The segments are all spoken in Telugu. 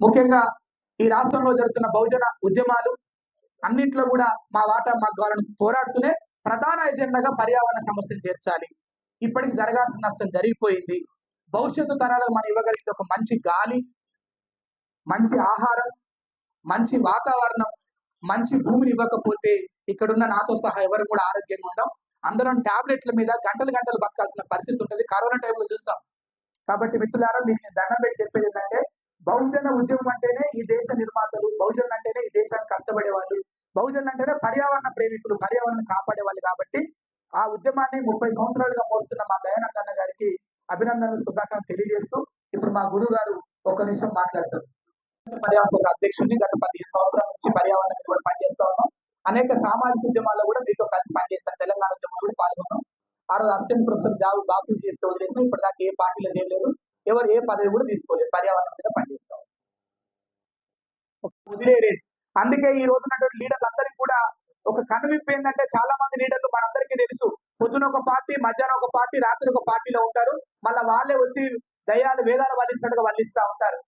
ముఖ్యంగా ఈ రాష్ట్రంలో జరుగుతున్న బహుజన ఉద్యమాలు అన్నింటిలో కూడా మా వాటా మా కావాలని పోరాడుతూనే ప్రధాన ఎజెండాగా పర్యావరణ సమస్యలు తీర్చాలి. ఇప్పటికి జరగాల్సిన నష్టం జరిగిపోయింది. భవిష్యత్తు తరాలకు మనం ఇవ్వగలిగితే ఒక మంచి గాలి మంచి ఆహారం మంచి వాతావరణం మంచి భూమిని ఇవ్వకపోతే ఇక్కడున్న నాతో సహా ఎవరు కూడా ఆరోగ్యంగా ఉండం. అందరం టాబ్లెట్ల మీద గంటలు గంటలు బతకాల్సిన పరిస్థితి ఉంటుంది. కరోనా టైంలో చూస్తాం. కాబట్టి మిత్రులారా మీకు నేను దండం పెట్టి చెప్పేది ఏంటంటే బహుజన ఉద్యమం అంటేనే ఈ దేశ నిర్మాతలు బహుజనులు అంటేనే ఈ దేశానికి కష్టపడే వాళ్ళు బహుజనులు అంటేనే పర్యావరణ ప్రేమికులు పర్యావరణం కాపాడే వాళ్ళు కాబట్టి ఆ ఉద్యమాన్ని ముప్పై సంవత్సరాలుగా మోస్తున్న మా దయానందన్న గారికి అభినందనలు శుభాకాంక్షలు తెలియజేస్తూ ఇప్పుడు మా గురువు గారు ఒక నిమిషం మాట్లాడతారు. పర్యావరణ అధ్యక్షుడిని గత పదిహేను సంవత్సరాల నుంచి పర్యావరణ మీద కూడా పనిచేస్తా ఉన్నాం. అనేక సామాజిక ఉద్యమాల్లో కూడా మీతో కలిసి పనిచేస్తాను తెలంగాణ ఉద్యమంలో కూడా పాల్గొన్నాం. ఆ రోజు అసిస్టెంట్ ప్రొఫెసర్ జాబు బాబు చెప్తే వదిలేసాం. ఇప్పుడు దాకా ఏ పార్టీలో చేయలేదు ఎవరు ఏ పదవి కూడా తీసుకోలేదు. పర్యావరణం మీద పనిచేస్తాం వదిలేరేది అందుకే ఈ రోజు లీడర్లు అందరికీ కూడా ఒక కనువిప్పు ఏంటంటే చాలా మంది లీడర్లు మనందరికీ తెలుసు. పొద్దున ఒక పార్టీ మధ్యాహ్నం ఒక పార్టీ రాత్రి ఒక పార్టీలో ఉంటారు. మళ్ళీ వాళ్ళే వచ్చి దయాలు వేదాలు వల్లిస్తున్నట్టుగా వల్లిస్తూ ఉంటారు.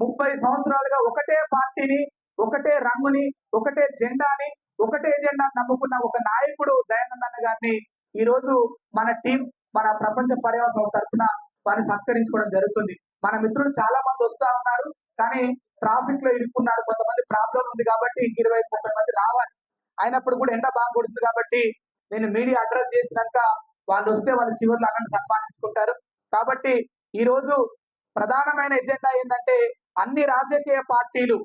ముప్పై సంవత్సరాలుగా ఒకటే పార్టీని ఒకటే రంగుని ఒకటే జెండాని ఒకటే జెండా నమ్ముకున్న ఒక నాయకుడు దయానందన్న గారిని ఈ రోజు మన టీం మన ప్రపంచ పర్యావరణ సంస్థ తరఫున వారిని సత్కరించుకోవడం జరుగుతుంది. మన మిత్రులు చాలా మంది వస్తా ఉన్నారు కానీ ట్రాఫిక్లో ఇరుక్కున్నారు. కొంతమంది ప్రాబ్లం ఉంది కాబట్టి ఇంక ఇరవై ముప్పై మంది రావాలి. అయినప్పుడు కూడా ఎండ బాగా కొడుతుంది కాబట్టి నేను మీడియా అడ్రస్ చేసినాక వాళ్ళు వస్తే వాళ్ళ చివరిలో అక్కడ సన్మానించుకుంటారు. కాబట్టి ఈ రోజు ప్రధానమైన ఎజెండా ఏంటంటే అన్ని రాజకీయ పార్టీలు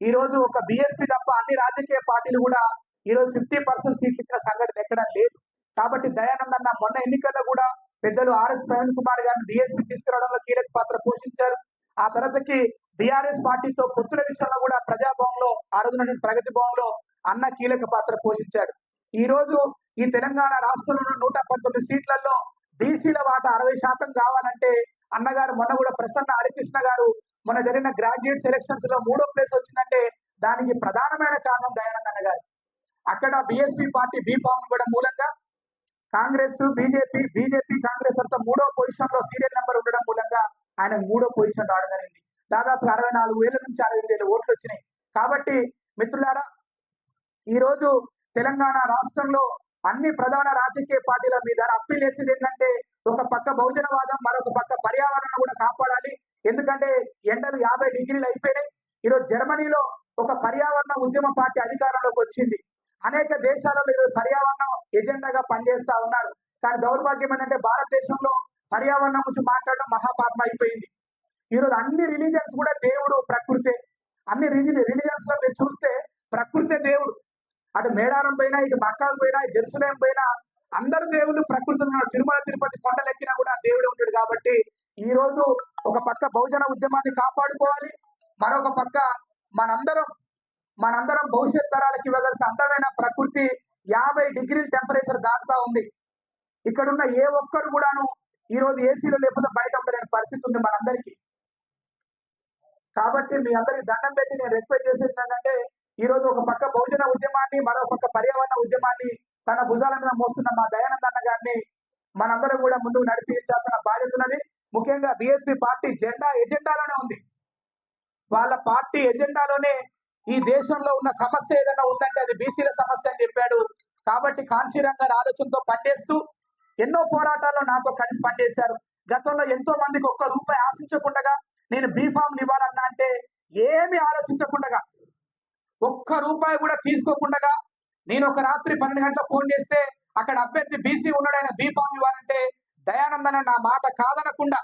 ఈ రోజు ఒక బిఎస్పీ తప్ప అన్ని రాజకీయ పార్టీలు కూడా ఈ రోజు ఫిఫ్టీ పర్సెంట్ సీట్లు ఇచ్చిన సంఘటన ఎక్కడం లేదు. కాబట్టి దయానందన్న మొన్న ఎన్నికల్లో కూడా పెద్దలు ఆర్ఎస్ ప్రవీణ్ కుమార్ గారిని డిఎస్పీ తీసుకురావడంలో కీలక పాత్ర పోషించారు. ఆ తర్వాతకి బీఆర్ఎస్ పార్టీతో పొత్తుల విషయంలో కూడా ప్రజాభవన్లో ఆ రోజున ప్రగతి భవన్లో అన్న కీలక పాత్ర పోషించాడు. ఈ రోజు ఈ తెలంగాణ రాష్ట్రంలో నూట పంతొమ్మిది సీట్లలో బీసీల వాటా అరవై శాతం కావాలంటే అన్నగారు మొన్న కూడా ప్రసన్న హరికృష్ణ గారు మొన్న జరిగిన గ్రాడ్యుయేట్ సెలక్షన్స్లో మూడో ప్లేస్ వచ్చిందంటే దానికి ప్రధానమైన కారణం దయానంద అన్నగారు. అక్కడ బిఎస్పీ పార్టీ బీ ఫామ్ కూడా మూలంగా కాంగ్రెస్ బీజేపీ బీజేపీ కాంగ్రెస్ అంతా మూడో పొజిషన్లో సీరియల్ నెంబర్ ఉండడం మూలంగా ఆయన మూడో పొజిషన్ రావడం జరిగింది. దాదాపు అరవై నాలుగు వేల నుంచి అరవై వేల ఓట్లు వచ్చినాయి. కాబట్టి మిత్రులారా ఈ రోజు తెలంగాణ రాష్ట్రంలో అన్ని ప్రధాన రాజకీయ పార్టీల మీద అప్పీల్ వేసేది ఏంటంటే ఒక పక్క బహుజనవాదం మరొక పక్క పర్యావరణం కూడా కాపాడాలి. ఎందుకంటే ఎండలు యాభై డిగ్రీలు అయిపోయినాయి. ఈరోజు జర్మనీలో ఒక పర్యావరణ ఉద్యమ పార్టీ అధికారంలోకి వచ్చింది. అనేక దేశాలలో ఈరోజు పర్యావరణం ఎజెండాగా పనిచేస్తా ఉన్నారు. కానీ దౌర్భాగ్యం ఏంటంటే భారతదేశంలో పర్యావరణం గురించి మాట్లాడడం మహాపాపం అయిపోయింది. ఈరోజు అన్ని రిలీజన్స్ కూడా దేవుడు ప్రకృతే. అన్ని రిలీజన్స్లో మీరు చూస్తే ప్రకృతే దేవుడు. అటు మేడారం పోయినా ఇటు మక్కాకు పోయినా జెరూసలేం పోయినా అందరు దేవుళ్ళు ప్రకృతిలో ఉన్నాడు తిరుమల తిరుపతి కొండలెక్కినా కూడా దేవుడే ఉంటాడు కాబట్టి ఈ రోజు ఒక పక్క బహుజన ఉద్యమాన్ని కాపాడుకోవాలి. మరొక పక్క మనందరం మనందరం భవిష్యత్ తరాలకు ఇవ్వగలిసిన అందమైన ప్రకృతి యాభై డిగ్రీల టెంపరేచర్ దాటుతా ఉంది. ఇక్కడ ఉన్న ఏ ఒక్కరు కూడాను ఈ రోజు ఏసీలో లేకపోతే బయట ఉండలేని పరిస్థితి ఉంది మనందరికీ. కాబట్టి మీ అందరికి దండం పెట్టి నేను రిక్వెస్ట్ చేసేది ఏంటంటే ఈ రోజు ఒక పక్క బహుజన ఉద్యమాన్ని మరో పక్క పర్యావరణ ఉద్యమాన్ని తన భుజాల మీద మోస్తున్న మా దయానంద అన్న గారిని మనందరం కూడా ముందుకు నడిపించాల్సిన బాధ్యత ఉన్నది. ముఖ్యంగా బిఎస్పీ పార్టీ జెండా ఎజెండాలోనే ఉంది. వాళ్ళ పార్టీ ఎజెండాలోనే ఈ దేశంలో ఉన్న సమస్య ఏదైనా ఉందంటే అది బీసీల సమస్య అని చెప్పాడు. కాబట్టి కాంశీరామ్ గారి ఆలోచనతో పనిచేస్తూ ఎన్నో పోరాటాల్లో నాతో కలిసి పనిచేశారు. గతంలో ఎంతో మందికి ఒక్క రూపాయి ఆశించకుండా నేను బీఫామ్లు ఇవ్వాలన్నా అంటే ఏమి ఆలోచించకుండా ఒక్క రూపాయి కూడా తీసుకోకుండా నేను ఒక రాత్రి పన్నెండు గంటల ఫోన్ చేస్తే అక్కడ అభ్యర్థి బీసీ ఉన్నాడు ఆయన బీఫామ్ ఇవ్వాలంటే దయానందన నా మాట కాదనకుండా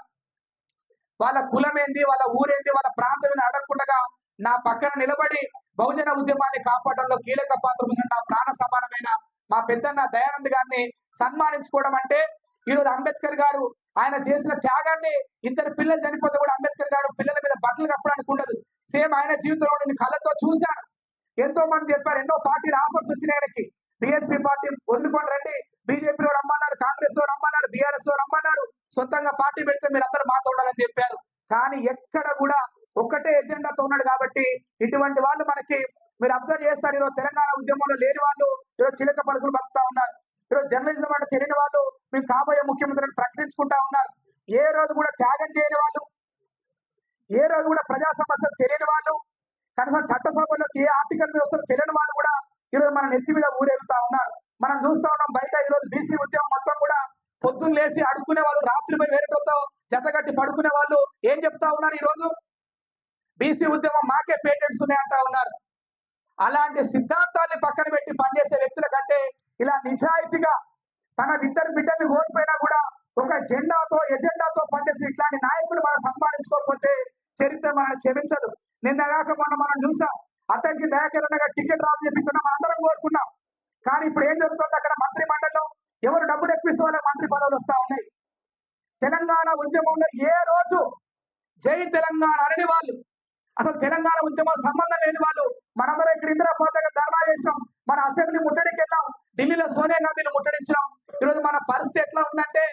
వాళ్ళ కులం ఏంది వాళ్ళ ఊరేంది వాళ్ళ ప్రాంతం ఏంది అడగకుండా నా పక్కన నిలబడి బహుజన ఉద్యమాన్ని కాపాడంలో కీలక పాత్ర ఉన్న నా ప్రాణ సమానమైన మా పెద్దన్న దయానంద్ గారిని సన్మానించుకోవడం అంటే ఈరోజు అంబేద్కర్ గారు ఆయన చేసిన త్యాగాన్ని ఇద్దరు పిల్లలు చనిపోతే కూడా అంబేద్కర్ గారు పిల్లల మీద బట్టలు కప్పడానికి ఉండదు. సేమ్ ఆయన జీవితంలో నేను కళ్ళతో చూశాను ఎంతో మంది చెప్పారు ఎన్నో పార్టీలు ఆఫర్స్ వచ్చినాయి ఆయనకి. బిఎస్పీ పార్టీ వదులుకొని రండి. బీజేపీలో రమ్మన్నారు కాంగ్రెస్లో రమ్మన్నారు బీఆర్ఎస్లో రమ్మన్నారు. సొంతంగా పార్టీ పెడితే మీరు అందరూ మాతో ఉండాలని చెప్పారు. కానీ ఎక్కడ కూడా ఒక్కటే ఎజెండాతో ఉన్నాడు కాబట్టి ఇటువంటి వాళ్ళు మనకి మీరు అబ్జర్వ్ చేస్తారు. ఈరోజు తెలంగాణ ఉద్యమంలో లేని వాళ్ళు ఈరోజు చిలక పలుకులు బతుకుతా ఉన్నారు. ఈరోజు జర్నలిజం అంటే తెలియని వాళ్ళు మేము కాబోయే ముఖ్యమంత్రిని ప్రకటించుకుంటా ఉన్నారు. ఏ రోజు కూడా త్యాగం చేయని వాళ్ళు ఏ రోజు కూడా ప్రజా సమస్యలు తెలియని వాళ్ళు కనుక చట్టసభలో ఏ ఆర్టికల్ మీద వస్తారో తెలియని వాళ్ళు కూడా ఈరోజు మన నెత్తి మీద ఊరేగుతా ఉన్నారు. మనం చూస్తా ఉన్నాం బయట ఈరోజు బీసీ ఉద్యమం మొత్తం కూడా పొద్దున్న లేసి అడుక్కునే వాళ్ళు రాత్రి పోయి వేరేటోతో జతగట్టి పడుకునే వాళ్ళు ఏం చెప్తా ఉన్నారు ఈ రోజు బీసీ ఉద్యమం మాకే పేటెంట్స్ ఉన్నాయంటా ఉన్నారు అలాంటి సిద్ధాంతాన్ని పక్కన పెట్టి పనిచేసే వ్యక్తుల కంటే ఇలా నిజాయితీగా తన ఇద్దరు బిడ్డల్ని కోల్పోయినా కూడా ఒక జెండాతో ఎజెండాతో పనిచేసి ఇట్లాంటి నాయకులు మనం సంపాదించుకోకపోతే చరిత్ర మనం క్షమించదు. నిన్న కాక మొన్న మనం చూసాం అతనికి దయాకరణగా టికెట్ రాని చెప్పించుకున్నాం అందరం కోరుకున్నాం. కానీ ఇప్పుడు ఏం జరుగుతుంది అక్కడ మంత్రి మండలిలో? ఎవరు డబ్బులు ఎక్కిస్తే వాళ్ళకి మంత్రి పదవులు వస్తా ఉన్నాయి. తెలంగాణ ఉద్యమంలో ఏ రోజు జై తెలంగాణ అనని వాళ్ళు అసలు తెలంగాణ ఉద్యమం సంబంధం లేని వాళ్ళు. మనందరం ఇక్కడ ఇందిరాబాద్ దగ్గర ధర్నా చేసాం మన అసెంబ్లీ ముట్టడికి వెళ్ళాం. ఢిల్లీలో సోనియా గాంధీని ముట్టడించాం ఈరోజు మన పరిస్థితి ఎట్లా ఉందంటే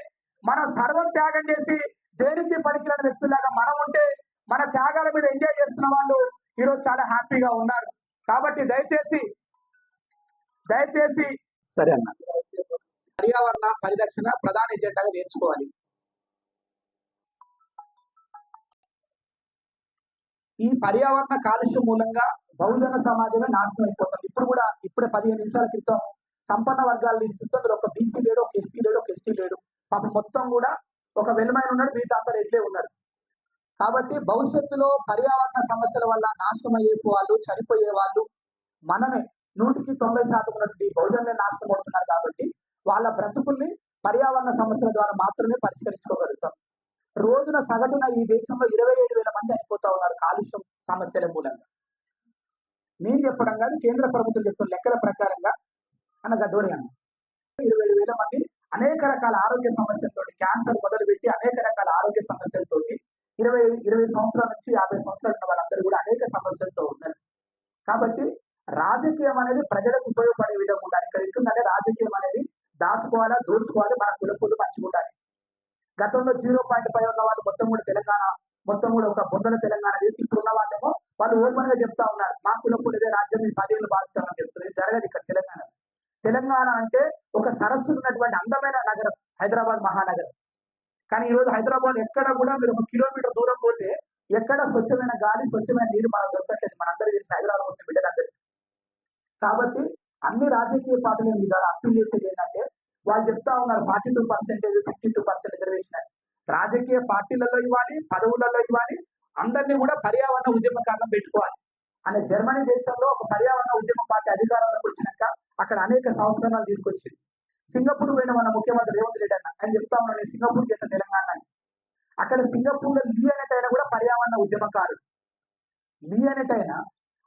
మనం సర్వం త్యాగం చేసి దేనికి పనికిరాని వ్యక్తులాగా మనం ఉంటే మన త్యాగాల మీద ఎంజాయ్ చేస్తున్న వాళ్ళు ఈరోజు చాలా హ్యాపీగా ఉన్నారు. కాబట్టి దయచేసి దయచేసి సరే అన్న. పర్యావరణ పరిరక్షణ ప్రధాన ఎజెండాగా నేర్చుకోవాలి. ఈ పర్యావరణ కాలుష్యం మూలంగా బహుజన సమాజమే నాశనం అయిపోతుంది. ఇప్పుడు కూడా ఇప్పుడే పదిహేను నిమిషాల క్రితం సంపన్న వర్గాల లిస్ట్ అందులో ఒక బీసీ లేడు ఒక ఎస్సీ లేడు ఒక ఎస్టీ లేడు. పాప మొత్తం కూడా ఒక వెలుమైన ఉన్నాడు మిగతా అంతా రెడ్లే ఉన్నారు. కాబట్టి భవిష్యత్తులో పర్యావరణ సమస్యల వల్ల నాశనం అయ్యే వాళ్ళు చనిపోయే వాళ్ళు మనమే నూటికి తొంభై శాతం ఉన్నటువంటి బహుజనులే నాశనం అవుతున్నారు కాబట్టి వాళ్ళ బ్రతుకుల్ని పర్యావరణ సమస్యల ద్వారా మాత్రమే పరిష్కరించుకోగలుగుతాం. రోజున సగటున ఈ దేశంలో ఇరవై ఏడు వేల మంది చనిపోతా ఉన్నారు కాలుష్యం సమస్యల మూలంగా. నేను చెప్పడం కాదు కేంద్ర ప్రభుత్వం చెప్తున్న లెక్కల ప్రకారంగా అన్న గడ్డోరి అన్న. ఇరవై ఏడు వేల మంది అనేక రకాల ఆరోగ్య సమస్యలతో క్యాన్సర్ మొదలుపెట్టి అనేక రకాల ఆరోగ్య సమస్యలతో ఇరవై ఇరవై సంవత్సరాల నుంచి యాభై సంవత్సరాలు ఉన్న వాళ్ళందరూ కూడా అనేక సమస్యలతో ఉన్నారు. కాబట్టి రాజకీయం అనేది ప్రజలకు ఉపయోగపడే విధంగా ఉండాలి. ఇక్కడ ఎట్లుందంటే రాజకీయం అనేది దాచుకోవాలా దోచుకోవాలి మన కులపులు గతంలో జీరో పాయింట్ ఫైవ్ ఉన్న వాళ్ళు మొత్తం కూడా తెలంగాణ మొత్తం కూడా ఒక బొందల తెలంగాణ చేసి ఇప్పుడు ఉన్న వాళ్ళేమో వాళ్ళు ఓపెన్గా చెప్తా ఉన్నారు. మా కులపులు రాజ్యం మీ పదేళ్ళు బాధిస్తామని చెప్తున్నారు. జరగదు ఇక్కడ తెలంగాణ. తెలంగాణ అంటే ఒక సరస్సు ఉన్నటువంటి అందమైన నగరం హైదరాబాద్ మహానగరం. కానీ ఈ రోజు హైదరాబాద్ ఎక్కడ కూడా మీరు ఒక కిలోమీటర్ దూరం పోతే ఎక్కడ స్వచ్ఛమైన గాలి స్వచ్ఛమైన నీరు మనకు దొరకట్లేదు. మనందరికీ తెలిసి హైదరాబాద్ ఉన్న బిడ్డలందరికీ. కాబట్టి అన్ని రాజకీయ పార్టీల మీద అప్పీల్ చేసేది ఏంటంటే వాళ్ళు చెప్తా ఉన్నారు forty two percentage fifty two percent reservation అని. రాజకీయ పార్టీలలో ఇవ్వాలి పదవులలో ఇవ్వాలి అందరినీ కూడా పర్యావరణ ఉద్యమకారణం పెట్టుకోవాలి. అనే జర్మనీ దేశంలో ఒక పర్యావరణ ఉద్యమ పార్టీ అధికారంలోకి వచ్చినాక అక్కడ అనేక సంస్కరణలు తీసుకొచ్చింది. సింగపూర్ పోయిన మన ముఖ్యమంత్రి రేవంత్ రెడ్డి అన్న ఆయన చెప్తా ఉన్నాను నేను సింగపూర్ చేసిన తెలంగాణ అని. అక్కడ సింగపూర్లో లీ అనేటైనా కూడా పర్యావరణ ఉద్యమకారుడు. లీ అనేటైనా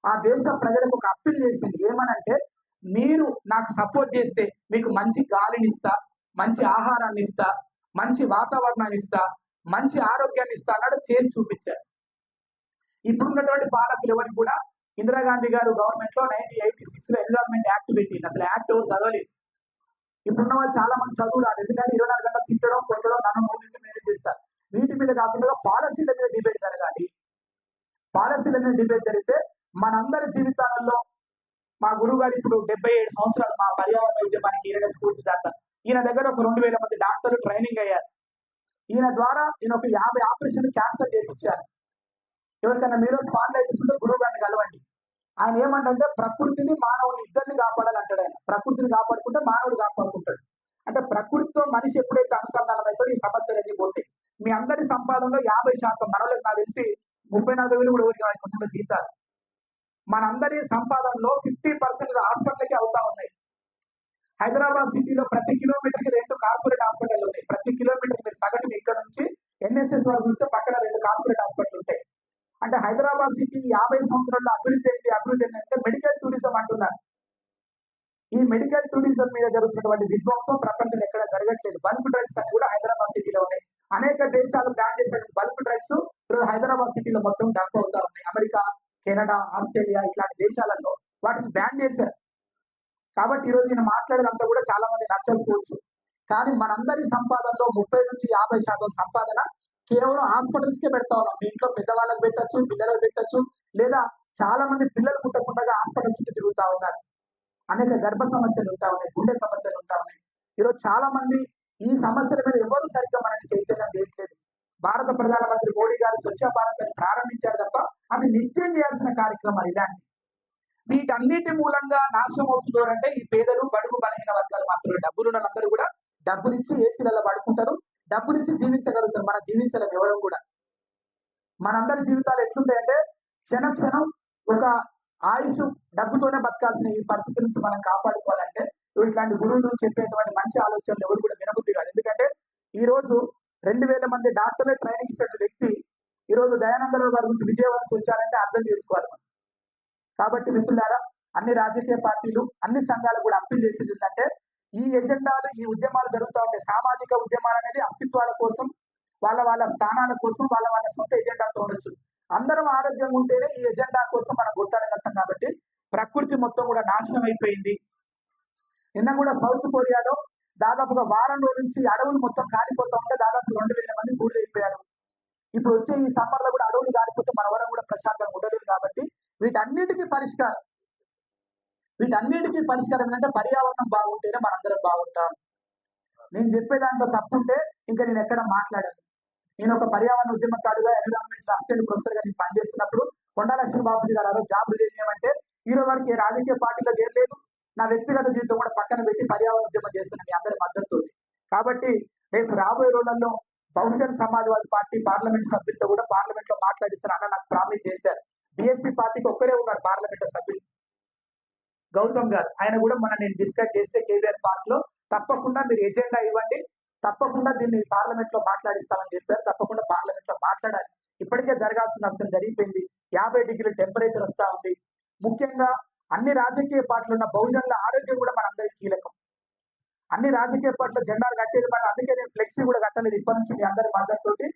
ఆ దేశ ప్రజలకు ఒక అప్పీల్ చేసింది ఏమనంటే మీరు నాకు సపోర్ట్ చేస్తే మీకు మంచి గాలిని ఇస్తా మంచి ఆహారాన్ని ఇస్తా మంచి వాతావరణాన్ని ఇస్తా మంచి ఆరోగ్యాన్ని ఇస్తా అన్నాడు చేసి చూపించారు ఇప్పుడున్నటువంటి పాలకులు ఎవరికి కూడా ఇందిరాగాంధీ గారు గవర్నమెంట్లో నైన్టీన్ ఎయిటీ సిక్స్లో ఎన్విరాన్మెంట్ యాక్ట్ పెట్టింది. అసలు యాక్ట్ ఎవరు చదవలేదు. ఇప్పుడున్న వాళ్ళు చాలా మంది చదువు రాదు ఎందుకంటే ఇరవై నాలుగు గంటలు తిట్టడం కొట్టడం నన్ను మూడింటి మీద తిడతారు. వీటి మీద కాకుండా పాలసీల మీద డిబేట్ జరగాలి. పాలసీల మీద డిబేట్ జరిగితే మనందరి జీవితాలలో మా గురువు గారు ఇప్పుడు డెబ్బై ఏడు సంవత్సరాలు మా పర్యావరణ ఉద్యమానికి ఈయన స్ఫూర్తి దాత. ఈయన దగ్గర ఒక రెండు వేల మంది డాక్టర్లు ట్రైనింగ్ అయ్యారు. ఈయన ద్వారా ఈయన ఒక యాభై ఆపరేషన్లు క్యాన్సర్ చేయించారు ఎవరికైనా మీరు స్పాట్లైట్ ఉంటే గురువు గారిని కలవండి. ఆయన ఏమంటే ప్రకృతిని మానవుని ఇద్దరిని కాపాడాలి అంటాడు ఆయన. ప్రకృతిని కాపాడుకుంటే మానవుడు కాపాడుకుంటాడు. అంటే ప్రకృతితో మనిషి ఎప్పుడైతే అనుసంధానం అవుతాడో ఈ సమస్యలు అన్ని పోతాయి. మీ అందరి సంపాదనలో యాభై శాతం మనలోకి నాకు తెలిసి ముప్పై నలభై వేలు కూడా ఊరికి కుటుంబ జీతాలు మనందరి సంపాదనలో ఫిఫ్టీ పర్సెంట్ హాస్పిటల్కి అవుతా ఉన్నాయి. హైదరాబాద్ సిటీలో ప్రతి కిలోమీటర్కి రెండు కార్పొరేట్ హాస్పిటల్ ఉన్నాయి. ప్రతి కిలోమీటర్ మీరు సగటు ఇక్కడ నుంచి ఎన్ఎస్ఎస్ వరకు చూస్తే పక్కన రెండు కార్పొరేట్ హాస్పిటల్ ఉంటాయి. అంటే హైదరాబాద్ సిటీ యాభై సంవత్సరాల్లో అభివృద్ధి అయింది. అభివృద్ధి అయింది అంటే మెడికల్ టూరిజం అంటున్నారు. ఈ మెడికల్ టూరిజం మీద జరుగుతున్నటువంటి విధ్వంసం ప్రపంచంలో ఎక్కడ జరగట్లేదు. బల్క్ డ్రగ్స్ అని కూడా హైదరాబాద్ సిటీలో ఉన్నాయి. అనేక దేశాలు బ్యాన్ చేసిన బల్క్ డ్రగ్స్ ఈరోజు హైదరాబాద్ సిటీలో మొత్తం డంప్ అవుతా ఉన్నాయి. అమెరికా కెనడా ఆస్ట్రేలియా ఇట్లాంటి దేశాలలో వాటిని బ్యాన్ చేశారు. కాబట్టి ఈరోజు నేను మాట్లాడేదంతా కూడా చాలా మంది నచ్చకపోవచ్చు. కానీ మనందరి సంపాదనలో ముప్పై నుంచి యాభై శాతం సంపాదన కేవలం హాస్పిటల్స్కే పెడతా ఉన్నాం. మీ ఇంట్లో పెద్దవాళ్ళకి పెట్టచ్చు పిల్లలకు పెట్టచ్చు లేదా చాలా మంది పిల్లలు పుట్టకుండా హాస్పిటల్ చుట్టూ తిరుగుతా ఉన్నారు. అనేక గర్భ సమస్యలు ఉంటా ఉన్నాయి గుండె సమస్యలు ఉంటా ఉన్నాయి. ఈరోజు చాలా మంది ఈ సమస్యల మీద ఎవరు సరిగ్గా మనకి చైతన్యం చేయట్లేదు భారత ప్రధానమంత్రి మోడీ గారు స్వచ్ఛ భారత్ అని ప్రారంభించారు తప్ప అది నిత్యం చేయాల్సిన కార్యక్రమాలు ఇలాంటి. వీటన్నిటి మూలంగా నాశనం అవుతుందో అంటే ఈ పేదలు బడుగు బలహీన వర్గాలు మాత్రమే. డబ్బులున్న అందరూ కూడా డబ్బునిచ్చి ఏసీలలో పడుకుంటారు. డబ్బునిచ్చి జీవించగలుగుతారు. మనం జీవించలేము వివరం కూడా. మనందరి జీవితాలు ఎట్లుంటాయంటే క్షణ క్షణం ఒక ఆయుష్ డబ్బుతోనే బతకాల్సిన ఈ పరిస్థితి నుంచి మనం కాపాడుకోవాలంటే ఇట్లాంటి గురువులు చెప్పేటువంటి మంచి ఆలోచనలు ఎవరు కూడా వినబుద్ధి కాదు. ఎందుకంటే ఈ రోజు రెండు వేల మంది డాక్టర్లే ట్రైనింగ్ ఇచ్చిన వ్యక్తి ఈ రోజు దయానందరావు గారి గురించి విజయవాడ వచ్చారంటే అర్థం చేసుకోవాలి మనం. కాబట్టి మిత్రులారా అన్ని రాజకీయ పార్టీలు అన్ని సంఘాలు కూడా అప్పీల్ చేసేది ఏంటంటే ఈ ఎజెండాలు ఈ ఉద్యమాలు జరుగుతూ ఉంటాయి సామాజిక ఉద్యమాలు అనేది అస్తిత్వాల కోసం వాళ్ళ వాళ్ళ స్థానాల కోసం వాళ్ళ వాళ్ళ సొంత ఎజెండాతో ఉండొచ్చు. అందరం ఆరోగ్యంగా ఉంటేనే ఈ ఎజెండా కోసం మనం కొట్టాడగలుగుతాం కాబట్టి ప్రకృతి మొత్తం కూడా నాశనం అయిపోయింది. నిన్న కూడా సౌత్ కొరియాలో దాదాపుగా వారం రోజుల నుంచి అడవులు మొత్తం కాలిపోతూ ఉంటే దాదాపు రెండు వేల మంది బూడిదైపోయారు ఇప్పుడు వచ్చే ఈ సమ్మర్లో కూడా అడవులు కాలిపోతే మన వరం కూడా ప్రశాంతంగా ఉండలేదు కాబట్టి వీటన్నిటికీ పరిష్కారం వీటన్నిటికీ పరిష్కారం ఏంటంటే పర్యావరణం బాగుంటేనే మనందరం బాగుంటాం. నేను చెప్పే దాంట్లో తప్పుంటే ఇంకా నేను ఎక్కడ మాట్లాడను. నేను ఒక పర్యావరణ ఉద్యమకారుడుగా ఎన్విరాన్మెంట్ అసిస్టెంట్ ప్రొఫెసర్గా నేను పనిచేస్తున్నప్పుడు కొండలక్ష్మి బాబుజీ గారు జాబ్ చేయమంటే ఈ రోజు వరకు ఏ రాజకీయ పార్టీలో చేరలేదు. నా వ్యక్తిగత జీవితం కూడా పక్కన పెట్టి పర్యావరణ ఉద్యమం చేస్తున్న మీ అందరి మద్దతు కాబట్టి రేపు రాబోయే రోజుల్లో బహుజన్ సమాజ్వాదీ పార్టీ పార్లమెంట్ సభ్యులతో కూడా పార్లమెంట్లో మాట్లాడిస్తారు అన్న నాకు ప్రామిస్ చేశారు. బిఎస్పీ పార్టీకి ఒక్కరే ఉన్నారు పార్లమెంట్ సభ్యులు. గౌతమ్ గారు ఆయన కూడా మన నేను డిస్కస్ చేస్తే కేవీఆర్ పార్క్లో తప్పకుండా మీరు ఎజెండా ఇవ్వండి తప్పకుండా దీన్ని పార్లమెంట్లో మాట్లాడిస్తామని చెప్పారు తప్పకుండా పార్లమెంట్లో మాట్లాడాలి. ఇప్పటికే జరగాల్సిన నష్టం జరిగిపోయింది. యాభై డిగ్రీల టెంపరేచర్ వస్తా ఉంది. ముఖ్యంగా అన్ని రాజకీయ పార్టీలు ఉన్న బహుజనుల ఆరోగ్యం కూడా మనందరికీ కీలకం. అన్ని రాజకీయ పార్టీలు జెండాలు కట్టేది మనం అందుకే నేను ఫ్లెక్సీ కూడా కట్టలేదు. ఇప్పటి నుంచి మీ అందరి మద్దతుతోటి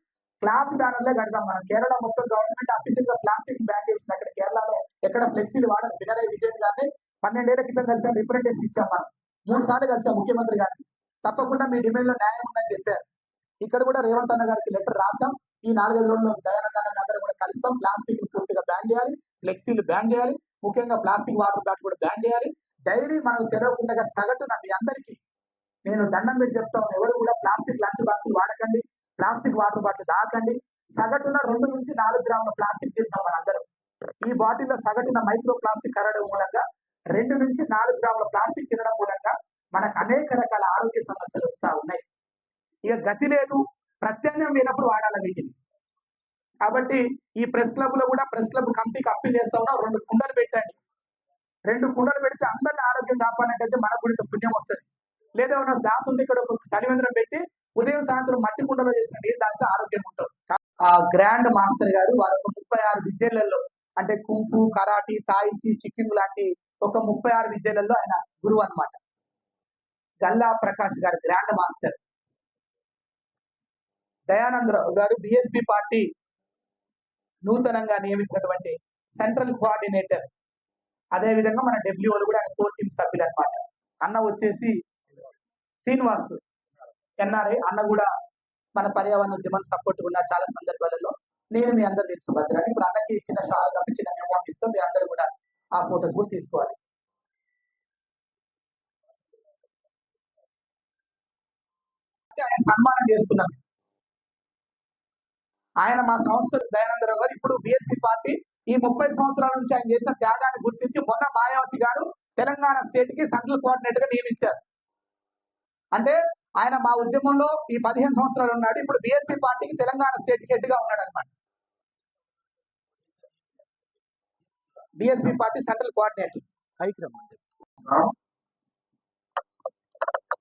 క్లాత్ బ్యానర్లే కడతాం మనం. కేరళ మొత్తం గవర్నమెంట్ ఆఫీషియల్గా ప్లాస్టిక్ బ్యాన్ చేసింది. అక్కడ కేరళలో ఎక్కడ ఫ్లెక్సీలు వాడరు. పినరయ్ విజయన్ గారిని పన్నెండేళ్ళ క్రితం కలిసి. రిప్రజెంటేషన్ ఇచ్చాం మనం. మూడు సార్లు కలిసాం ముఖ్యమంత్రి గారిని. తప్పకుండా మీ డిమాండ్లో న్యాయం ఉందని చెప్పారు. ఇక్కడ కూడా రేవంత్ అన్న గారికి లెటర్ రాస్తాం. ఈ నాలుగైదు రోజుల్లో దయానంద అందరూ కూడా కలుస్తాం. ప్లాస్టిక్ పూర్తిగా బ్యాన్ చేయాలి. ఫ్లెక్సీలు బ్యాన్ చేయాలి. ముఖ్యంగా ప్లాస్టిక్ వాటర్ బాటిల్ కూడా బ్యాన్ చేయాలి. డైరీ మనకు తెరవకుండా సగటున మీ అందరికీ నేను దండం పెట్టి చెప్తా ఉన్నాను ఎవరు కూడా ప్లాస్టిక్ లంచ్ బాక్సులు వాడకండి ప్లాస్టిక్ వాటర్ బాటిల్ దాకండి సగటున రెండు నుంచి నాలుగు గ్రాముల ప్లాస్టిక్ తింటాం మనందరం. ఈ బాటిల్లో సగటున మైక్రో ప్లాస్టిక్ కరడం మూలంగా రెండు నుంచి నాలుగు గ్రాముల ప్లాస్టిక్ తినడం మూలంగా మనకు అనేక రకాల ఆరోగ్య సమస్యలు వస్తా ఉన్నాయి. ఇక గతి లేదు ప్రత్యామ్నాయం లేనప్పుడు వాడాలి వీటిని. కాబట్టి ఈ ప్రెస్ క్లబ్లో కూడా ప్రెస్ క్లబ్ కమిటీకి అప్పీల్ చేస్తా ఉన్నాం రెండు కుండలు పెట్టండి. రెండు కుండలు పెడితే అందరిని ఆరోగ్యం కాపాడినట్టయితే మనకు కూడా పుణ్యం వస్తుంది. లేదా ఏమన్నా దాతుంది ఇక్కడ ఒక సలివేంద్రం పెట్టి ఉదయం సాయంత్రం మట్టి కుండలో చేసిన నీరు దాంతో ఆరోగ్యం ఉంటుంది. ఆ గ్రాండ్ మాస్టర్ గారు వారు ఒక ముప్పై ఆరు విద్యలలో అంటే కుంపు కరాటీ తాయిచి చిక్కింగ్ లాంటి ఒక ముప్పై ఆరు విద్యలలో ఆయన గురువు అన్నమాట. గల్లా ప్రకాష్ గారు గ్రాండ్ మాస్టర్. దయానందరావు గారు బిఎస్పి పార్టీ నూతనంగా నియమించినటువంటి సెంట్రల్ కోఆర్డినేటర్ అదే విధంగా మన డబ్ల్యూఓలు కూడా ఆయన కోర్ టీమ్ సభ్యులు అనమాట అన్న వచ్చేసి శ్రీనివాస్. ఎన్ఆర్ఐ అన్న కూడా మన పర్యావరణ ఉద్యమం సపోర్ట్ ఉన్న చాలా సందర్భాలలో నేను మీ అందరు తెలుసు భద్ర ఇప్పుడు అన్నకి చిన్న షాల్ కప్పి చిన్న అమౌంట్ ఇస్తాం. మీరు అందరూ కూడా ఆ ఫొటోస్ కూడా తీసుకోవాలి. ఆయన సన్మానం చేస్తున్నాం. ఆయన మా సంస్థ దయానందరావు గారు ఇప్పుడు బిఎస్పీ పార్టీ ఈ ముప్పై సంవత్సరాల నుంచి ఆయన చేసిన త్యాగాన్ని గుర్తించి మొన్న మాయావతి గారు తెలంగాణ స్టేట్కి సెంట్రల్ కోఆర్డినేటర్గా నియమించారు. అంటే ఆయన మా ఉద్యమంలో ఈ పదిహేను సంవత్సరాలు ఉన్నాడు ఇప్పుడు బిఎస్పీ పార్టీకి తెలంగాణ స్టేట్కి హెడ్గా ఉన్నాడు అనమాట బిఎస్పీ పార్టీ సెంట్రల్ కోఆర్డినేటర్ పైకి రమ్మండి.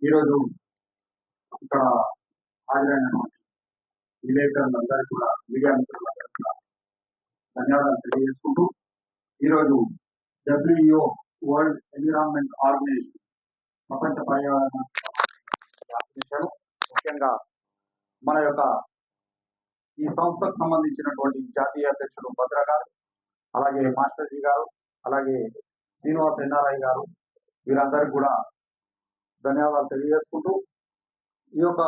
ఈరోజు ఇక్కడ హాజరైనటువంటి విలేకరులందరికీ కూడా మీడియా మిత్రులందరికీ కూడా ధన్యవాదాలు తెలియజేసుకుంటూ ఈరోజు డబ్ల్యూఈఓ వరల్డ్ ఎన్విరాన్మెంట్ ఆర్గనైజేషన్ ప్రపంచ పర్యావరణ ముఖ్యంగా మన యొక్క ఈ సంస్థకు సంబంధించినటువంటి జాతీయ అధ్యక్షుడు భద్ర గారు అలాగే మాస్టర్జీ గారు అలాగే శ్రీనివాస్ ఎన్ఆర్ఐ గారు వీరందరికీ కూడా ధన్యవాదాలు తెలియజేసుకుంటూ ఈ యొక్క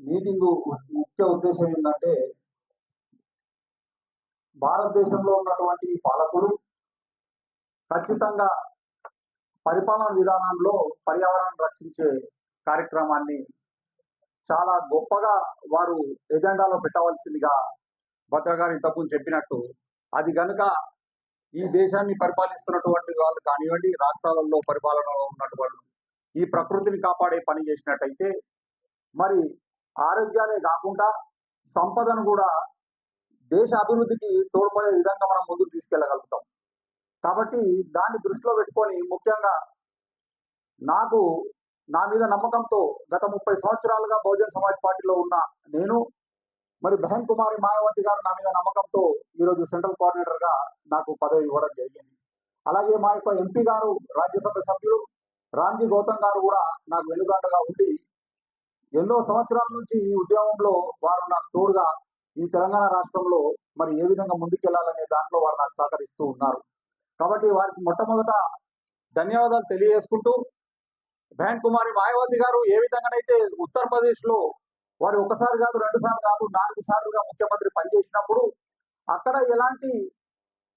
మీటింగ్ ముఖ్య ఉద్దేశం ఏంటంటే భారతదేశంలో ఉన్నటువంటి పాలకులు ఖచ్చితంగా పరిపాలన విధానంలో పర్యావరణం రక్షించే కార్యక్రమాన్ని చాలా గొప్పగా వారు ఎజెండాలో పెట్టవలసిందిగా భద్ర గారు ఇంతకుముందు చెప్పినట్టు. అది గనుక ఈ దేశాన్ని పరిపాలిస్తున్నటువంటి వాళ్ళు కానివ్వండి రాష్ట్రాలలో పరిపాలనలో ఉన్నటువంటి ఈ ప్రకృతిని కాపాడే పని చేసినట్టయితే మరి ఆరోగ్యాలే కాకుండా సంపదను కూడా దేశ అభివృద్ధికి తోడ్పడే విధంగా మనం ముందుకు తీసుకెళ్ళగలుగుతాం. కాబట్టి దాన్ని దృష్టిలో పెట్టుకొని ముఖ్యంగా నాకు నా మీద నమ్మకంతో గత ముప్పై సంవత్సరాలుగా బహుజన్ సమాజ్ పార్టీలో ఉన్న నేను మరి బహన్ కుమారి మాయావతి గారు నా మీద నమ్మకంతో ఈరోజు సెంట్రల్ కోఆర్డినేటర్గా నాకు పదవి ఇవ్వడం జరిగింది. అలాగే మా యొక్క ఎంపీ గారు రాజ్యసభ సభ్యులు రామ్జీ గౌతమ్ గారు కూడా నాకు వెనుగాటగా ఉండి ఎన్నో సంవత్సరాల నుంచి ఈ ఉద్యమంలో వారు నాకు తోడుగా ఈ తెలంగాణ రాష్ట్రంలో మరి ఏ విధంగా ముందుకెళ్ళాలనే దాంట్లో వారు నాకు సహకరిస్తూ ఉన్నారు. కాబట్టి వారికి మొట్టమొదట ధన్యవాదాలు తెలియజేసుకుంటూ బ్యాంక్ కుమారి మాయావతి గారు ఏ విధంగానైతే ఉత్తరప్రదేశ్లో వారు ఒకసారి కాదు రెండు సార్లు కాదు నాలుగు సార్లుగా ముఖ్యమంత్రి పనిచేసినప్పుడు అక్కడ ఎలాంటి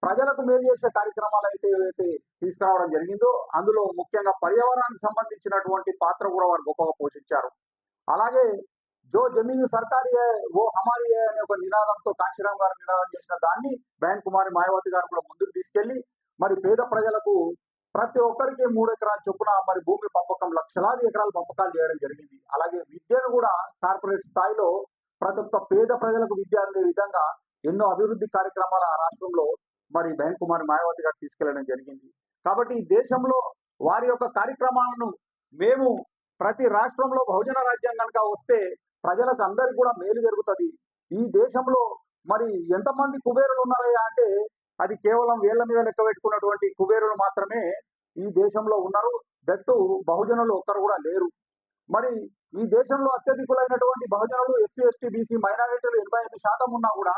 ప్రజలకు మేలు చేసే కార్యక్రమాలు అయితే ఏవైతే తీసుకురావడం జరిగిందో అందులో ముఖ్యంగా పర్యావరణానికి సంబంధించినటువంటి పాత్ర కూడా వారు గొప్పగా పోషించారు. అలాగే జో జమీన్ సర్కారీ ఓ హమారీ అనే ఒక నినాదంతో కాంచీరామ్ గారు నినాదం చేసిన దాన్ని బెహన్ కుమారి మాయావతి గారు కూడా ముందుకు తీసుకెళ్ళి మరి పేద ప్రజలకు ప్రతి ఒక్కరికి మూడు ఎకరాల చొప్పున మరి భూమి పంపకం లక్షలాది ఎకరాల పంపకాలు చేయడం జరిగింది. అలాగే విద్యను కూడా కార్పొరేట్ స్థాయిలో ప్రతి ఒక్క పేద ప్రజలకు విద్య అందే విధంగా ఎన్నో అభివృద్ధి కార్యక్రమాలు ఆ రాష్ట్రంలో మరి బెహన్ కుమార్ మాయావతి గారు తీసుకెళ్ళడం జరిగింది. కాబట్టి ఈ దేశంలో వారి యొక్క కార్యక్రమాలను మేము ప్రతి రాష్ట్రంలో బహుజన రాజ్యం కనుక వస్తే ప్రజలకు అందరికి కూడా మేలు జరుగుతుంది. ఈ దేశంలో మరి ఎంతమంది కుబేరులు ఉన్నారయ్యా అంటే అది కేవలం వేళ్ళ మీద లెక్క పెట్టుకున్నటువంటి కుబేరులు మాత్రమే ఈ దేశంలో ఉన్నారు. దట్టు బహుజనులు ఒక్కరు కూడా లేరు. మరి ఈ దేశంలో అత్యధికులైనటువంటి బహుజనులు ఎస్సీ ఎస్టీ బీసీ మైనారిటీలు ఎనభై ఐదు శాతం ఉన్నా కూడా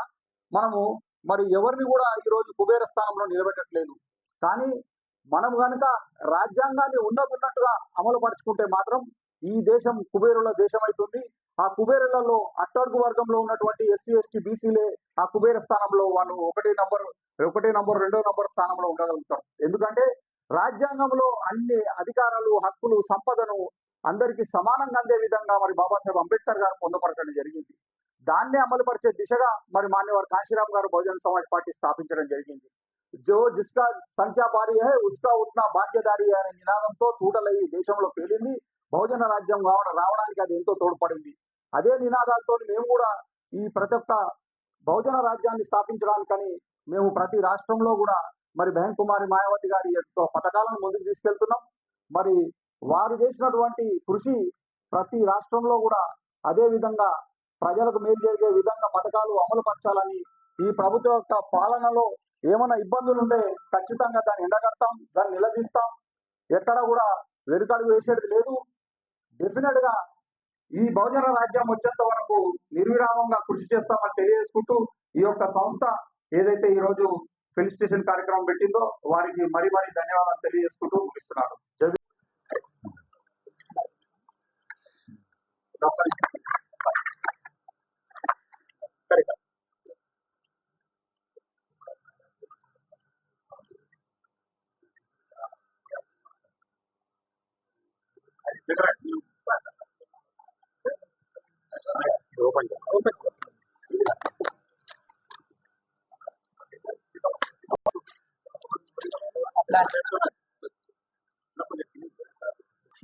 మనము మరి ఎవరిని కూడా ఈ రోజు కుబేర స్థానంలో నిలబెట్టట్లేదు. కానీ మనం కనుక రాజ్యాంగాన్ని ఉన్నదిన్నట్టుగా అమలు పరుచుకుంటే మాత్రం ఈ దేశం కుబేరుల దేశం అవుతుంది ఆ కుబేరులలో అట్టడుగు వర్గంలో ఉన్నటువంటి ఎస్సీ ఎస్టీ బీసీలే ఆ కుబేర స్థానంలో వాళ్ళు ఒకటి నంబర్ ఒకటి నంబర్ రెండో నంబర్ స్థానంలో ఉండగలుగుతారు. ఎందుకంటే రాజ్యాంగంలో అన్ని అధికారాలు హక్కులు సంపదను అందరికీ సమానంగా అందే విధంగా మరి బాబాసాహెబ్ అంబేద్కర్ గారు పొందపరచడం జరిగింది. దాన్నే అమలుపరిచే దిశగా మరి మాన్యవారు కాంశీరామ్ గారు బహుజన సమాజ్ పార్టీ స్థాపించడం జరిగింది. జో జిస్కా సంఖ్యా భారీ హే ఉస్కా ఉత్నా భాగ్యదారి అనే నినాదంతో తూటలై దేశంలో పేలింది బహుజన రాజ్యం కావడం రావడానికి అది ఎంతో తోడ్పడింది అదే నినాదాలతో మేము కూడా ఈ ప్రతి ఒక్క బహుజన రాజ్యాన్ని స్థాపించడానికని మేము ప్రతి రాష్ట్రంలో కూడా మరి బహన్ కుమారి మాయావతి గారి యొక్క పథకాలను ముందుకు తీసుకెళ్తున్నాం మరి వారు చేసినటువంటి కృషి ప్రతి రాష్ట్రంలో కూడా అదే విధంగా ప్రజలకు మేలు జరిగే విధంగా పథకాలు అమలు పరచాలని ఈ ప్రభుత్వ యొక్క పాలనలో ఏమైనా ఇబ్బందులు ఉంటే ఖచ్చితంగా దాన్ని ఎండగడతాం దాన్ని నిలదీస్తాం. ఎక్కడ కూడా వెనుకడుగు వేసేది లేదు. డెఫినెట్గా ఈ బహుజన రాజ్యం వచ్చేంత వరకు నిర్విరామంగా కృషి చేస్తామని తెలియజేసుకుంటూ ఈ యొక్క సంస్థ ఏదైతే ఈ రోజు ఫిల్ స్టేషన్ కార్యక్రమం పెట్టిందో వారికి మరీ మరీ ధన్యవాదాలు తెలియజేసుకుంటూ ముగిస్తున్నాడు జై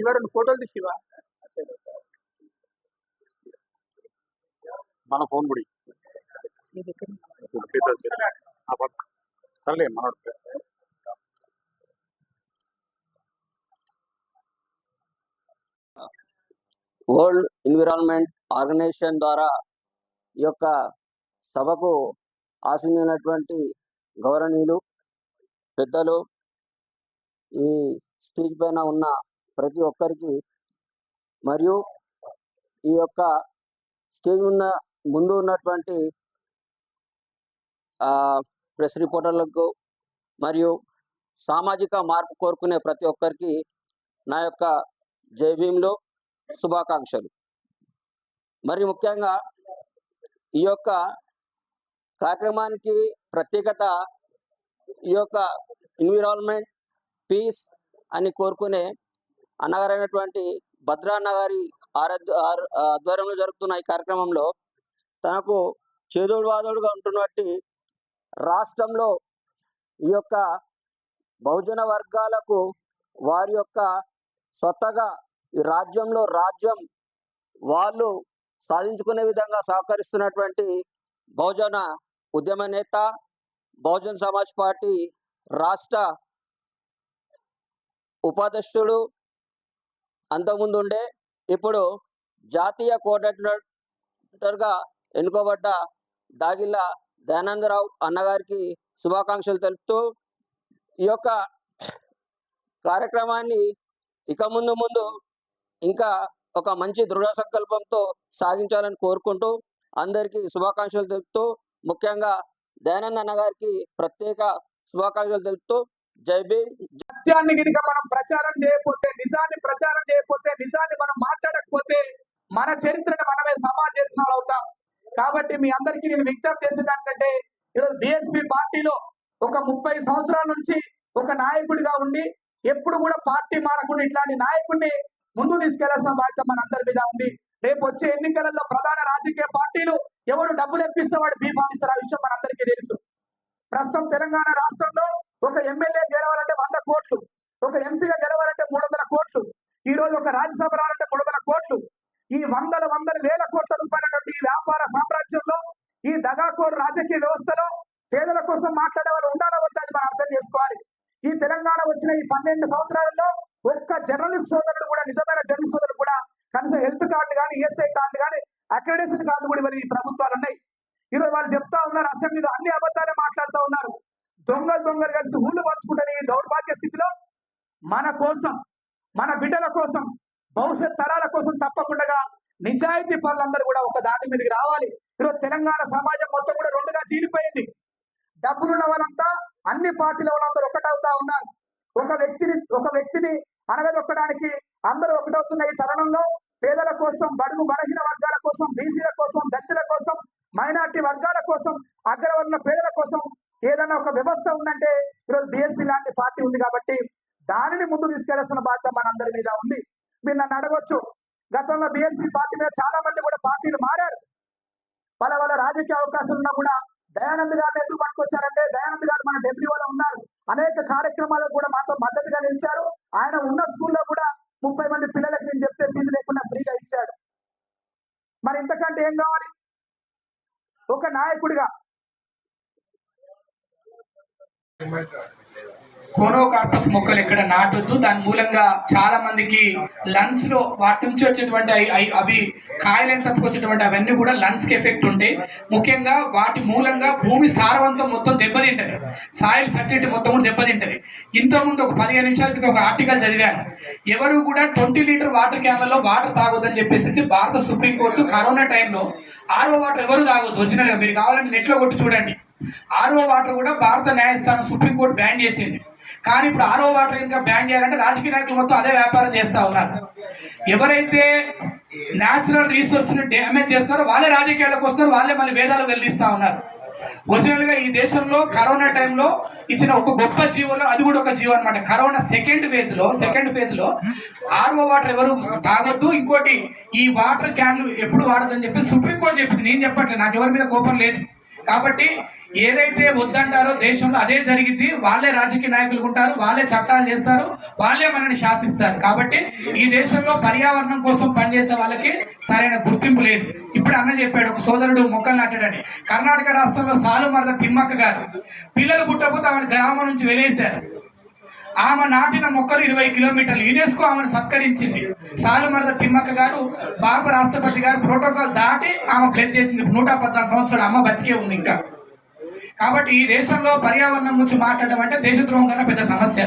శివ రెండు ఫోటోలు తీసి శివ. మన ఫోన్ గుడి. సర్లే మనోడు. వరల్డ్ ఎన్విరాన్మెంట్ ఆర్గనైజేషన్ ద్వారా ఈ యొక్క సభకు ఆశీనైనటువంటి గౌరవనీయులు పెద్దలు ఈ స్టేజ్ పైన ఉన్న ప్రతి ఒక్కరికి. మరియు ఈ యొక్క స్టేజ్ ఉన్న ముందు ఉన్నటువంటి ప్రెస్ రిపోర్టర్లకు మరియు సామాజిక మార్పు కోరుకునే ప్రతి ఒక్కరికి నా యొక్క జై శుభాకాంక్షలు. మరి ముఖ్యంగా ఈ యొక్క కార్యక్రమానికి ప్రత్యేకత ఈ యొక్క ఎన్విరాన్మెంట్ పీస్ అని కోరుకునే అన్నగారైనటువంటి భద్రా అన్న గారి ఆరాధ్య ఆధ్వర్యంలో జరుగుతున్న ఈ కార్యక్రమంలో తనకు చేదోడు వాదోడుగా ఉంటున్నట్టు రాష్ట్రంలో ఈ యొక్క బహుజన వర్గాలకు వారి యొక్క స్వతగా ఈ రాజ్యంలో రాజ్యం వాళ్ళు సాధించుకునే విధంగా సహకరిస్తున్నటువంటి బహుజన ఉద్యమ నేత బహుజన్ సమాజ్ పార్టీ రాష్ట్ర ఉపాధ్యక్షుడు అంతకుముందు ఉండే ఇప్పుడు జాతీయ కోఆర్డినేటర్గా ఎన్నుకోబడ్డ దాగిల్ల దయానందరావు అన్నగారికి శుభాకాంక్షలు తెలుపుతూ ఈ యొక్క కార్యక్రమాన్ని ఇక ముందు ముందు ఇంకా ఒక మంచి దృఢ సంకల్పంతో సాగించాలని కోరుకుంటూ అందరికీ శుభాకాంక్షలు తెలుపుతూ ముఖ్యంగా దయానంద్ అన్న గారికి ప్రత్యేక శుభాకాంక్షలు తెలుపుతూ జై సత్యాన్ని గినక మనం ప్రచారం చేయకపోతే నిజాన్ని ప్రచారం చేయకపోతే నిజాన్ని మనం మాట్లాడకపోతే మన చరిత్రను మనమే సమాజ్ చేసిన అవుతాం. కాబట్టి మీ అందరికీ నేను విజ్ఞప్తి చేసేది ఏంటంటే ఈరోజు బిఎస్పి పార్టీలో ఒక ముప్పై సంవత్సరాల నుంచి ఒక నాయకుడిగా ఉండి ఎప్పుడు కూడా పార్టీ మారకుండా ఇట్లాంటి నాయకుడిని ముందు తీసుకెళ్ళాల్సిన బాధ్యత మన అందరి మీద ఉంది. రేపు వచ్చే ఎన్నికలలో ప్రధాన రాజకీయ పార్టీలు ఎవరు డబ్బులు ఎప్పిస్తే వాడు బీఫామిస్తారు ఆ విషయం మనందరికీ తెలుసు. ప్రస్తుతం తెలంగాణ రాష్ట్రంలో ఒక ఎమ్మెల్యే గెలవాలంటే వంద కోట్లు ఒక ఎంపీగా గెలవాలంటే మూడు వందల కోట్లు ఈ రోజు ఒక రాజ్యసభ రావాలంటే మూడు వందల కోట్లు. ఈ వందల వందల వేల కోట్ల రూపాయలటువంటి ఈ వ్యాపార సామ్రాజ్యంలో ఈ దగాకోరు రాజకీయ వ్యవస్థలో పేదల కోసం మాట్లాడే వాళ్ళు ఉండాలా వద్దని మనం అర్థం చేసుకోవాలి. ఈ తెలంగాణ వచ్చిన ఈ పన్నెండు సంవత్సరాలలో ఒక్క జర్నలిస్ట్ సోదరుడు కూడా నిజమైన జర్నలిస్ట్ సోదరుడు కూడా కనీసం హెల్త్ కార్డు కానీ ఈఎస్ఐ కార్డు కానీ అక్రెడిటేషన్ కార్డు కూడా మరి ఈ ప్రభుత్వాలు ఉన్నాయి. ఈరోజు వాళ్ళు చెప్తా ఉన్నారు అసెంబ్లీలో అన్ని అబద్ధాలే మాట్లాడుతూ ఉన్నారు దొంగలు కలిసి ఊళ్ళు పంచుకుంటారు ఈ దౌర్భాగ్య స్థితిలో మన కోసం మన బిడ్డల కోసం భవిష్యత్ తరాల కోసం తప్పకుండా నిజాయితీ పనులందరూ కూడా ఒక దాటి మీదకి రావాలి. ఈరోజు తెలంగాణ సమాజం మొత్తం కూడా రెండుగా చీలిపోయింది. డబ్బులున్న వాళ్ళంతా అన్ని పార్టీల వాళ్ళందరూ ఒకటవుతా ఉన్నారు. ఒక వ్యక్తిని ఒక వ్యక్తిని అనగదొక్కడానికి అందరూ ఒకటవుతున్న ఈ తరుణంలో పేదల కోసం బడుగు బలహీన వర్గాల కోసం బీసీల కోసం దళితుల కోసం మైనార్టీ వర్గాల కోసం అగ్రవర్ణ పేదల కోసం ఏదైనా ఒక వ్యవస్థ ఉందంటే ఈరోజు బిఎస్పీ లాంటి పార్టీ ఉంది కాబట్టి దానిని ముందు తీసుకెళ్ళాల్సిన బాధ్యత మనందరి మీద ఉంది. మీరు నన్ను అడగొచ్చు. గతంలో బిఎస్పీ పార్టీ మీద చాలా మంది కూడా పార్టీలు మారారు. వాళ్ళ వాళ్ళ రాజకీయ అవకాశాలు ఉన్నా కూడా దయానంద్ గారిని ఎందుకు పట్టుకొచ్చారంటే దయానంద్ గారు మన డబ్ల్యూలో ఉన్నారు. అనేక కార్యక్రమాలకు కూడా మాతో మద్దతుగా నిలిచారు. ఆయన ఉన్న స్కూల్లో కూడా ముప్పై మంది పిల్లలకి నేను చెప్తే ఫీజు లేకుండా ఫ్రీగా ఇచ్చాడు. మరి ఇంతకంటే ఏం కావాలి? ఒక నాయకుడిగా కోనోకార్పస్ మొక్కలు ఎక్కడ నాటొద్దు. దాని మూలంగా చాలా మందికి లంగ్స్లో వాటి నుంచి వచ్చేటువంటి అవి- అవి- అవి కాయలని అవన్నీ కూడా లంగ్స్కి ఎఫెక్ట్ ఉంటాయి ముఖ్యంగా వాటి మూలంగా భూమి సారవంతం మొత్తం దెబ్బతింటది. సాయిల్ ఫర్టిలిటీ మొత్తం కూడా దెబ్బతింటది. ఇంత ముందు ఒక పదిహేను నిమిషాల క్రితం ఒక ఆర్టికల్ చదివాను. ఎవరు కూడా ట్వంటీ లీటర్ వాటర్ క్యాన్లలో వాటర్ తాగొద్దని చెప్పేసి భారత సుప్రీంకోర్టు కరోనా టైంలో ఆరో వాటర్ ఎవరు తాగొద్దు? ఒరిజినల్గా మీరు కావాలంటే నెట్లో కొట్టి చూడండి. ఆర్ఓ వాటర్ కూడా భారత న్యాయస్థానం సుప్రీంకోర్టు బ్యాన్ చేసింది. కానీ ఇప్పుడు ఆర్ఓ వాటర్ ఇంకా బ్యాన్ చేయాలంటే రాజకీయ నాయకులు మొత్తం అదే వ్యాపారం చేస్తా ఉన్నారు. ఎవరైతే న్యాచురల్ రీసోర్స్ని డ్యామేజ్ చేస్తారో వాళ్ళే రాజకీయాలకు వస్తారు వాళ్ళే మళ్ళీ వేదాలు వెల్లిస్తూ ఉన్నారు. ఒరిజినల్గా ఈ దేశంలో కరోనా టైంలో ఇచ్చిన ఒక గొప్ప జీవోలో అది కూడా ఒక జీవో అనమాట కరోనా సెకండ్ ఫేజ్లో సెకండ్ ఫేజ్లో ఆర్ఓ వాటర్ ఎవరు తాగొద్దు ఇంకోటి ఈ వాటర్ క్యాన్లు ఎప్పుడు వాడదని చెప్పి సుప్రీంకోర్టు చెప్పింది. నేను చెప్పట్లేదు నాకు ఎవరి మీద కోపం లేదు. కాబట్టి ఏదైతే వద్దంటారో దేశంలో అదే జరిగింది వాళ్ళే రాజకీయ నాయకులు ఉంటారు వాళ్ళే చట్టాలు చేస్తారు వాళ్ళే మనల్ని శాసిస్తారు. కాబట్టి ఈ దేశంలో పర్యావరణం కోసం పనిచేసే వాళ్ళకి సరైన గుర్తింపు లేదు. ఇప్పుడు అన్న చెప్పాడు ఒక సోదరుడు మొక్కలు నాటాడని. కర్ణాటక రాష్ట్రంలో సాలుమరద తిమ్మక్క గారు పిల్లలు పుట్టకపోతే ఆమె గ్రామం నుంచి వెలేశారు. ఆమె నాటిన మొక్కలు ఇరవై కిలోమీటర్లు. యునెస్కో ఆమెను సత్కరించింది. సాలుమరద తిమ్మక్క గారు భారత రాష్ట్రపతి గారు ప్రోటోకాల్ దాటి ఆమె ప్లెజ్ చేసింది. నూట పద్నాలుగు సంవత్సరాలు అమ్మ బతికే ఉంది ఇంకా. కాబట్టి ఈ దేశంలో పర్యావరణం గురించి మాట్లాడడం అంటే దేశద్రోహం కన్నా పెద్ద సమస్య.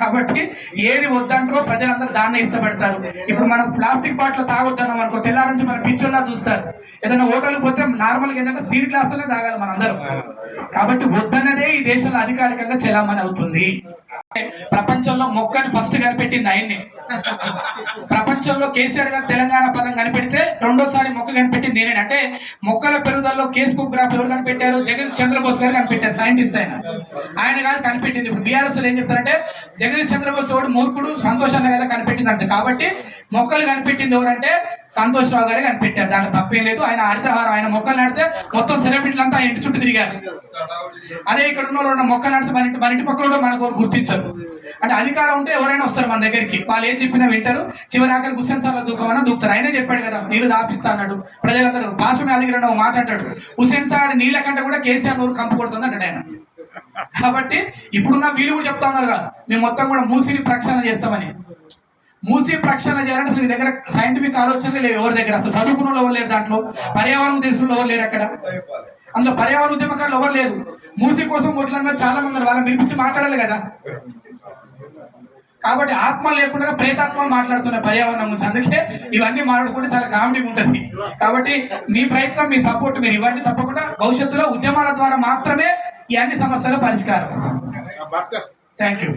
కాబట్టి ఏది వద్దంటారో ప్రజలందరూ దాన్నే ఇష్టపడతారు. ఇప్పుడు మనం ప్లాస్టిక్ బాటిల్ తాగొద్దన్నాం అనుకో తెల్లారి నుంచి మన పిచ్చోళ్ళ చూస్తారు. ఏదైనా హోటల్కి పోతే నార్మల్గా ఏంటంటే స్టీల్ గ్లాసులనే తాగాలి మనందరం. కాబట్టి వద్దన్నదే ఈ దేశంలో అధికారికంగా చెలామణి అవుతుంది. ప్రపంచంలో మొక్కని ఫస్ట్ కనిపెట్టింది ఆయన్ని. ప్రపంచంలో కేసీఆర్ గారు తెలంగాణ పదం కనిపెడితే రెండోసారి మొక్క కనిపెట్టింది నేనే. అంటే మొక్కల పెరుగుదలలో కేసుకోగ్రాఫ్ ఎవరు కనిపెట్టారు? జగదీష్ చంద్రబోస్ గారు కనిపెట్టారు సైంటిస్ట్ ఆయన. ఆయన కాదు కనిపెట్టింది. ఇప్పుడు బీఆర్ఎస్ ఏం చెప్తారంటే జగదీష్ చంద్రబోస్ వాడు మూర్ఖుడు సంతోషాన్ని కదా కనిపెట్టింది అంటే కాబట్టి మొక్కలు కనిపెట్టింది ఎవరంటే సంతోష్ రావు గారే కనిపెట్టారు. దాంట్లో తప్పేం లేదు. ఆయన హరితహారం ఆయన మొక్కలు నాడితే మొత్తం సెలబ్రిటీలు అంతా ఆయన ఇంటి చుట్టూ తిరిగారు. అదే ఇక్కడ ఉన్న వాళ్ళు మొక్కలు నాడితే మన ఇంటి మన ఇంటి పక్కన కూడా మనకు గుర్తించరు. అంటే అధికారం ఉంటే ఎవరైనా వస్తారు మన దగ్గరికి. వాళ్ళు ఏం చెప్పినా వింటారు. చివరి ఆఖరి హుస్సేన్ సార్ దూకమన్నా దూకుతారు ఆయనే చెప్పాడు కదా నీళ్ళు దాపిస్తా అన్నాడు. ప్రజలందరూ భాషమే అధికారం ఒక మాట అంటాడు. హుస్సేన్ సార్ నీళ్ళ కంటే కూడా కేసీఆర్ నూరు కంపు కొడుతుంది అంటాడు ఆయన. కాబట్టి ఇప్పుడున్న వీళ్ళు కూడా చెప్తా ఉన్నారు కదా మేము మొత్తం కూడా మూసిని ప్రక్షాళన చేస్తామని. మూసి ప్రక్షాళన చేయాలంటే అసలు మీ దగ్గర సైంటిఫిక్ ఆలోచనలే లేవు. ఎవరి దగ్గర? అసలు చదువుకున్న వాళ్ళు ఎవరు లేరు దాంట్లో? పర్యావరణ తెలిసిన వాళ్ళు ఎవరు లేరు అక్కడ? అందులో పర్యావరణ ఉద్యమకారులు ఎవరు లేరు? మూసి కోసం కొట్లాడిన చాలా మంది ఉన్నారు. వాళ్ళని పిలిపించి మాట్లాడాలి కదా. కాబట్టి ఆత్మ లేకుండా ప్రేతాత్మలు మాట్లాడుతున్నాయి పర్యావరణం గురించి అందుకే ఇవన్నీ మాట్లాడుకుంటే చాలా కామెడీ ఉంటుంది. కాబట్టి మీ ప్రయత్నం మీ సపోర్ట్ మీరు ఇవన్నీ తప్పకుండా. భవిష్యత్తులో ఉద్యమాల ద్వారా మాత్రమే ఈ అన్ని సమస్యల పరిష్కారం. Thank you